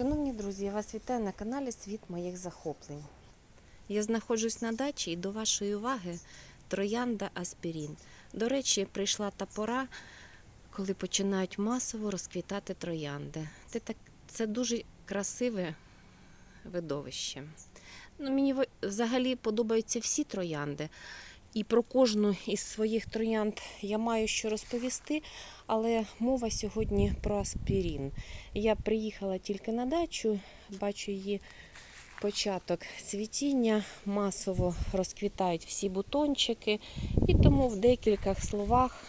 Шановні друзі, я вас вітаю на каналі Світ моїх захоплень. Я знаходжусь на дачі і до вашої уваги троянда Аспірін. До речі, прийшла та пора, коли починають масово розквітати троянди. Це, так, це дуже красиве видовище. Ну, мені взагалі подобаються всі троянди. І про кожну із своїх троянд я маю що розповісти, але мова сьогодні про аспірін. Я приїхала тільки на дачу, бачу її початок цвітіння, масово розквітають всі бутончики, і тому в декількох словах,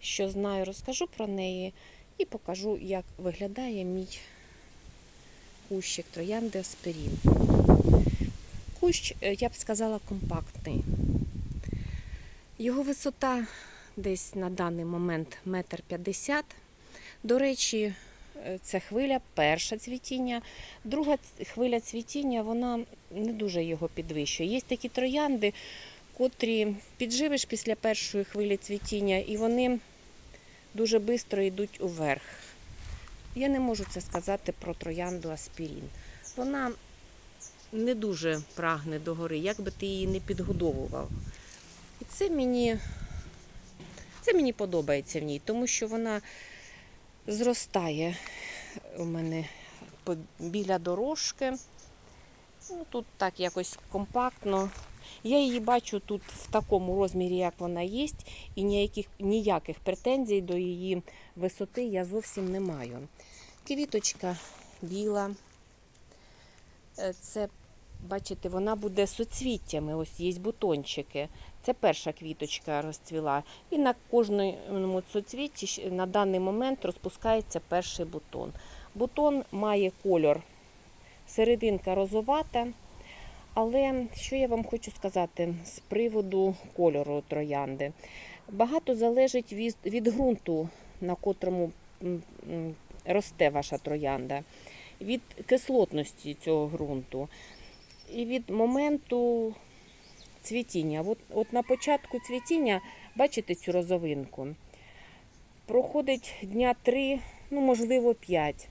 що знаю, розкажу про неї і покажу, як виглядає мій кущик троянди аспірін. Кущ, е, я б сказала, компактний. Його висота десь на даний момент метр п'ятдесят. До речі, е, це хвиля, перше цвітіння. Друга хвиля цвітіння, вона не дуже його підвищує. Є такі троянди, котрі підживиш після першої хвилі цвітіння, і вони дуже швидко йдуть уверх. Я не можу це сказати про троянду аспірін. Вона не дуже прагне до гори, як би ти її не підгодовував. Це мені, це мені подобається в ній, тому що вона зростає у мене біля дорожки. Ну, тут так якось компактно. Я її бачу тут в такому розмірі, як вона є, і ніяких, ніяких претензій до її висоти я зовсім не маю. Квіточка біла. Е, Це, бачите, вона буде суцвіттями. Ось є бутончики. Це перша квіточка розцвіла. І на кожному соцвіті на даний момент розпускається перший бутон. Бутон має кольор серединка розовата. Але що я вам хочу сказати з приводу кольору троянди? Багато залежить від, від ґрунту, на котрому росте ваша троянда, від кислотності цього ґрунту і від моменту цвітіння. От, от на початку цвітіння, бачите цю розовинку, проходить дня три, ну можливо, п'ять.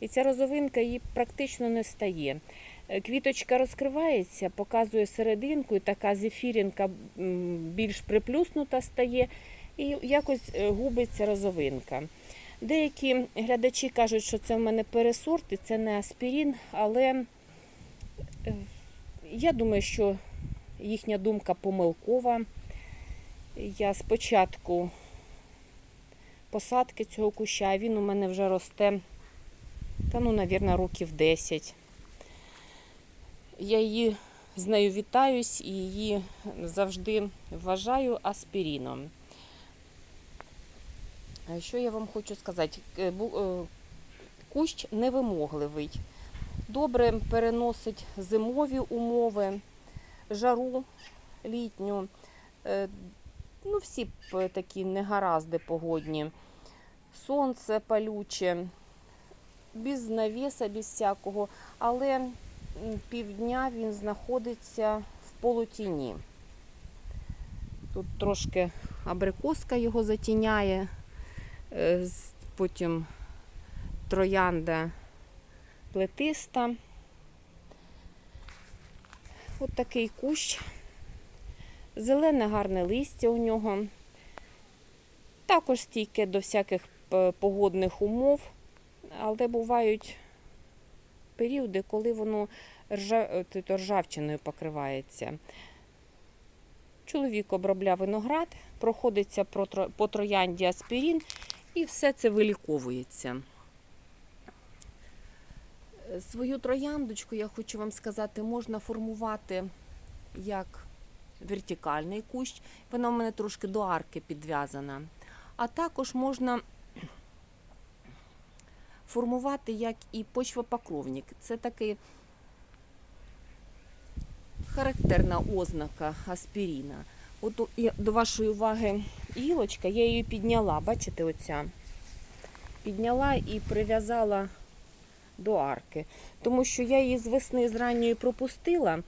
І ця розовинка її практично не стає. Е, Квіточка розкривається, показує серединку, і така зефірінка більш приплюснута стає, і якось е, губиться розовинка. Деякі глядачі кажуть, що це в мене пересорт і це не аспірін, але е, я думаю, що їхня думка помилкова. Я спочатку посадки цього куща, він у мене вже росте, та ну, навірно, років 10. Я її з нею вітаюсь і її завжди вважаю аспіріном. Що я вам хочу сказати? Е, е, Кущ невимогливий. Добре переносить зимові умови, жару літню. Е, Ну, всі такі негаразди погодні. Сонце палюче, без навіса, без всякого, але півдня він знаходиться в полутіні. Тут трошки абрикоска його затіняє, е, потім троянда плетиста. От такий кущ. Зелене гарне листя у нього. Також стійке до всяких погодних умов, але бувають періоди, коли воно е, ржавчиною покривається. Чоловік обробляв виноград, проходиться по троянді аспірін і все це виліковується. Свою трояндочку, я хочу вам сказати, можна формувати як вертикальний кущ. Вона в мене трошки до арки підв'язана. А також можна формувати як і почвопокровник. Це такий характерна ознака аспіріна. От до вашої уваги гілочка, я її підняла, бачите, оця. Підняла і прив'язала до арки. Тому що я її з весни з ранньої пропустила.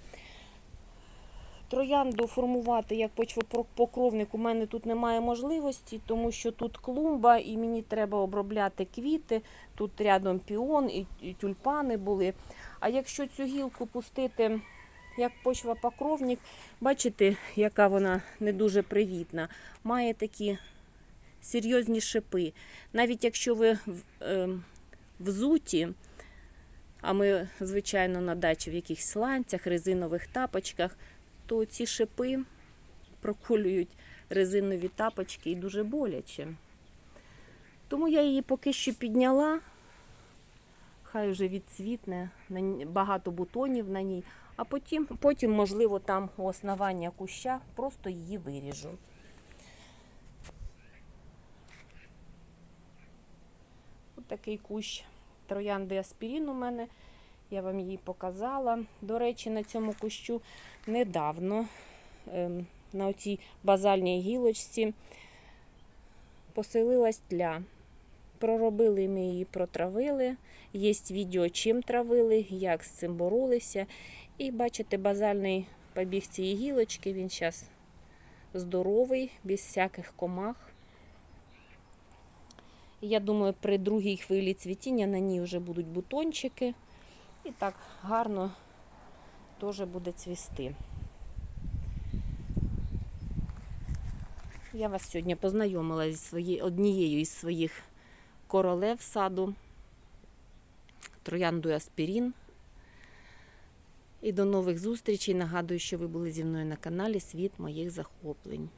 троянду формувати як почвопокровник у мене тут немає можливості, тому що тут клумба і мені треба обробляти квіти. Тут рядом піон і, тюльпани були. А якщо цю гілку пустити як почвопокровник, бачите, яка вона не дуже привітна. Має такі серйозні шипи. Навіть якщо ви ем, взуті, а ми, звичайно, на дачі в якихось сланцях, резинових тапочках, то ці шипи проколюють резинові тапочки і дуже боляче. Тому я її поки що підняла. Хай вже відцвітне, багато бутонів на ній, а потім, потім, можливо, там у основання куща просто її виріжу. Ось такий кущ троянди аспірін у мене. Я вам її показала. До речі, на цьому кущу недавно ем, на оцій базальній гілочці поселилась тля. Проробили ми її, протравили. Є відео, чим травили, як з цим боролися. І бачите, базальний побіг цієї гілочки, він зараз здоровий, без всяких комах. Я думаю, при другій хвилі цвітіння на ній вже будуть бутончики. І так гарно теж буде цвісти. Я вас сьогодні познайомила зі своєю, однією із своїх королев саду, трояндою аспірін. І до нових зустрічей. Нагадую, що ви були зі мною на каналі Світ моїх захоплень.